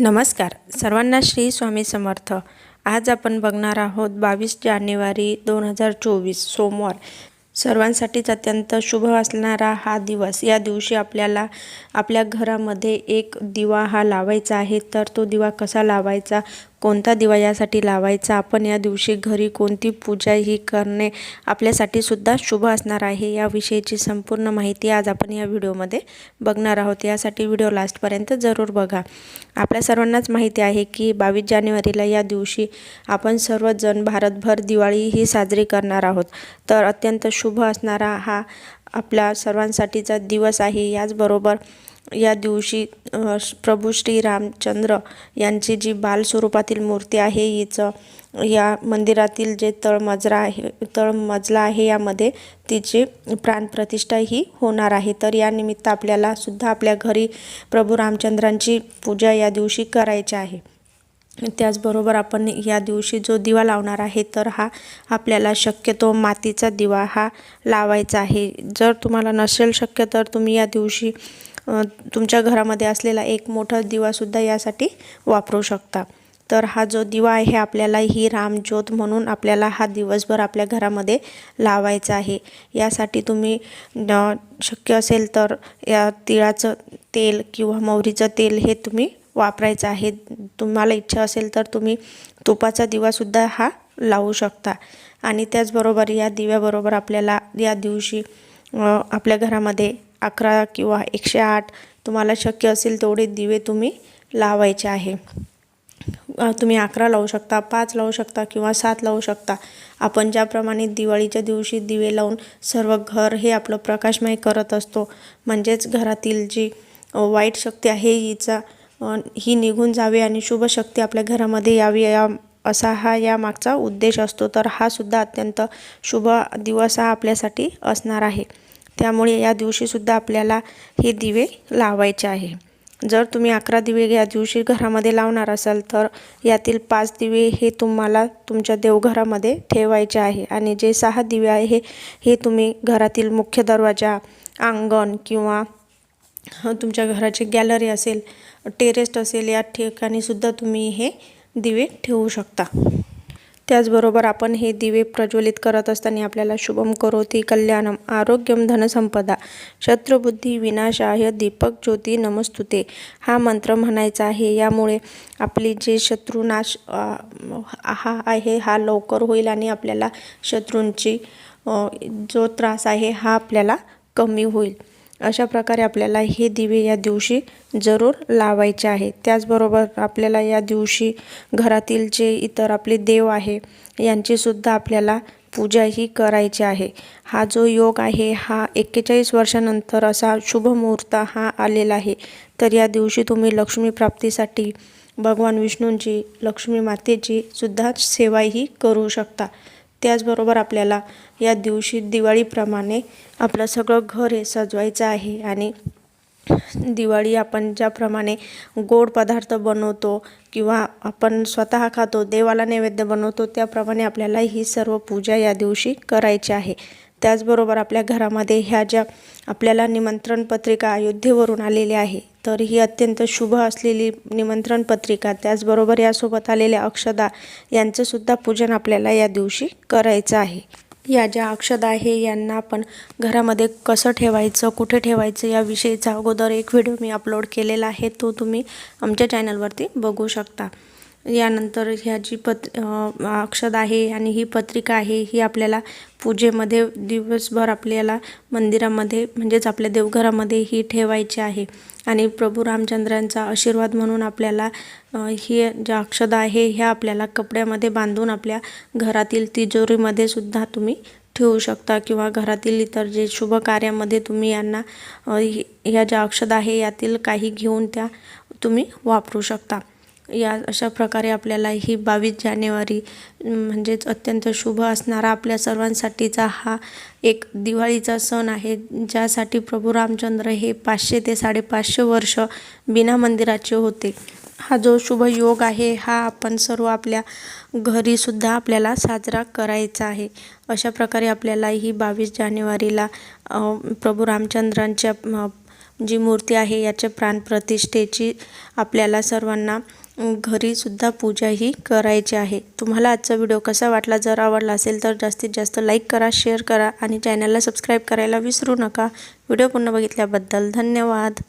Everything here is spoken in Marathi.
नमस्कार. सर्वांना श्री स्वामी समर्थ. आज आपण बघणार आहोत बावीस जानेवारी दोन हजार चोवीस सोमवार. सर्वांसाठीच अत्यंत शुभ असणारा हा दिवस. या दिवशी आपल्याला आपल्या घरामध्ये एक दिवा हा लावायचा आहे. तर तो दिवा कसा लावायचा? कोणता दिवा यासाठी लावायचा? आपण या दिवशी घरी कोणती पूजा ही करणे आपल्यासाठी सुद्धा शुभ असणार आहे याविषयीची संपूर्ण माहिती आज आपण या व्हिडिओमध्ये बघणार आहोत. यासाठी व्हिडिओ लास्टपर्यंत जरूर बघा. आपल्या सर्वांनाच माहिती आहे की बावीस जानेवारीला या दिवशी आपण सर्वजण भारतभर दिवाळी ही साजरी करणार आहोत. तर अत्यंत शुभ असणारा हा आपल्या सर्वांसाठीचा दिवस आहे. याचबरोबर या दिवशी प्रभू श्री रामचंद्र यांची जी बालस्वरूपातील मूर्ती आहे हिचं या मंदिरातील जे तळमजरा आहे तळमजला आहे यामध्ये तिची प्राणप्रतिष्ठा ही होणार आहे. तर या निमित्त आपल्याला सुद्धा आपल्या घरी प्रभू रामचंद्रांची पूजा या दिवशी करायची आहे. त्याचबरोबर आपण या दिवशी जो दिवा लावणार आहे तर हा आपल्याला शक्यतो मातीचा दिवा हा लावायचा आहे. जर तुम्हाला नसेल शक्य तर तुम्ही या दिवशी तुमच्या घरामध्ये असलेला एक मोठा दिवासुद्धा यासाठी वापरू शकता. तर हा जो दिवा आहे आपल्याला ही रामज्योत म्हणून आपल्याला हा दिवसभर आपल्या घरामध्ये लावायचा आहे. यासाठी तुम्ही शक्य असेल तर या तिळाचं तेल किंवा मोहरीचं तेल हे तुम्ही वापरायचं आहे. तुम्हाला इच्छा असेल तर तुम्ही तुपाचा दिवासुद्धा हा लावू शकता. आणि त्याचबरोबर या दिव्याबरोबर आपल्याला या दिवशी आपल्या घरामध्ये अकरा किंवा एकशे आठ तुम्हाला शक्य असेल तेवढे दिवे तुम्ही लावायचे आहे. तुम्ही अकरा लावू शकता पाच लावू शकता किंवा सात लावू शकता. आपण ज्याप्रमाणे दिवाळीच्या दिवशी दिवे लावून सर्व घर हे आपलं प्रकाशमय करत असतो म्हणजेच घरातील जी वाईट शक्ती आहे हिचा ही निघून जावी आणि शुभ शक्ती आपल्या घरामध्ये यावी या असा हा या मागचा उद्देश असतो. तर हा सुद्धा अत्यंत शुभ दिवस हा आपल्यासाठी असणार आहे. त्यामुळे या दिवशीसुद्धा आपल्याला हे दिवे लावायचे आहे. जर तुम्ही अकरा दिवे या दिवशी घरामध्ये लावणार असाल तर यातील पाच दिवे हे तुम्हाला तुमच्या देवघरामध्ये ठेवायचे आहे. आणि जे सहा दिवे आहे हे हे तुम्ही घरातील मुख्य दरवाजा अंगण किंवा तुमच्या घराची गॅलरी असेल टेरेस्ट असेल या ठिकाणीसुद्धा तुम्ही हे दिवे ठेवू शकता. त्याचबरोबर आपण हे दिवे प्रज्वलित करत असताना आपल्याला शुभम करोती कल्याणम आरोग्यम धनसंपदा शत्रुबुद्धी विनाशाय दीपक ज्योती नमस्तुते हा मंत्र म्हणायचा आहे. यामुळे आपली जे शत्रुनाश हा आहे हा लवकर होईल आणि आपल्याला शत्रूंची जो त्रास आहे हा आपल्याला कमी होईल. अशा प्रकारे आपल्याला हे दिवे या दिवशी जरूर लावायचे आहे त्याचबरोबर आपल्याला या दिवशी घरातील जे इतर आपले देव आहे यांचीसुद्धा आपल्याला पूजा ही करायची आहे. हा जो योग आहे हा एक्केचाळीस वर्षानंतर असा शुभ मुहूर्त हा आलेला आहे. तर या दिवशी तुम्ही लक्ष्मी प्राप्तीसाठी भगवान विष्णूंची लक्ष्मी मातेची सुद्धा सेवाही करू शकता. त्याचबरोबर आपल्याला या दिवशी दिवाळीप्रमाणे आपलं सगळं घर हे सजवायचं आहे आणि दिवाळी आपण ज्याप्रमाणे गोड पदार्थ बनवतो किंवा आपण स्वतः खातो देवाला नैवेद्य बनवतो त्याप्रमाणे आपल्याला ही सर्व पूजा या दिवशी करायची आहे. त्याचबरोबर आपल्या घरामध्ये ह्या ज्या आपल्याला निमंत्रण पत्रिका अयोध्येवरून आलेली आहे तर ही अत्यंत शुभ असलेली निमंत्रण पत्रिका त्याचबरोबर यासोबत आलेल्या अक्षदा यांचंसुद्धा पूजन आपल्याला या दिवशी करायचं आहे. या ज्या अक्षदा आहे यांना आपण घरामध्ये कसं ठेवायचं कुठे ठेवायचं याविषयीचा अगोदर एक व्हिडिओ मी अपलोड केलेला आहे तो तुम्ही आमच्या चॅनलवरती बघू शकता. यानंतर ह्या जी पत अक्षद आहे आणि ही पत्रिका आहे ही आपल्याला पूजेमध्ये दिवसभर आपल्याला मंदिरामध्ये म्हणजेच आपल्या देवघरामध्ये ही ठेवायची आहे. आणि प्रभू रामचंद्रांचा आशीर्वाद म्हणून आपल्याला ही ज्या अक्षद आहे ह्या आपल्याला कपड्यामध्ये बांधून आपल्या घरातील तिजोरीमध्ये सुद्धा तुम्ही ठेवू शकता किंवा घरातील इतर जे शुभ कार्यामध्ये तुम्ही यांना ह्या ज्या अक्षद आहे यातील काही घेऊन त्या तुम्ही वापरू शकता. या अशा प्रकारे आपल्याला ही बावीस जानेवारी म्हणजेच अत्यंत शुभ असणारा आपल्या सर्वांसाठीचा हा एक दिवाळीचा सण आहे ज्यासाठी प्रभू रामचंद्र हे पाचशे ते साडेपाचशे वर्ष बिना मंदिराचे होते. हा जो शुभ योग आहे हा आपण सर्व आपल्या घरीसुद्धा आपल्याला साजरा करायचा आहे. अशा प्रकारे आपल्याला ही बावीस जानेवारीला प्रभू रामचंद्रांच्या जी मूर्ती आहे याच्या प्राणप्रतिष्ठेची आपल्याला सर्वांना घरीसुद्धा पूजा ही करायची आहे. तुम्हाला आजचा व्हिडिओ कसा वाटला? जर आवडला असेल तर जास्तीत जास्त लाईक करा शेअर करा आणि चॅनलला सबस्क्राईब करायला विसरू नका. व्हिडिओ पुन्हा बघितल्याबद्दल धन्यवाद.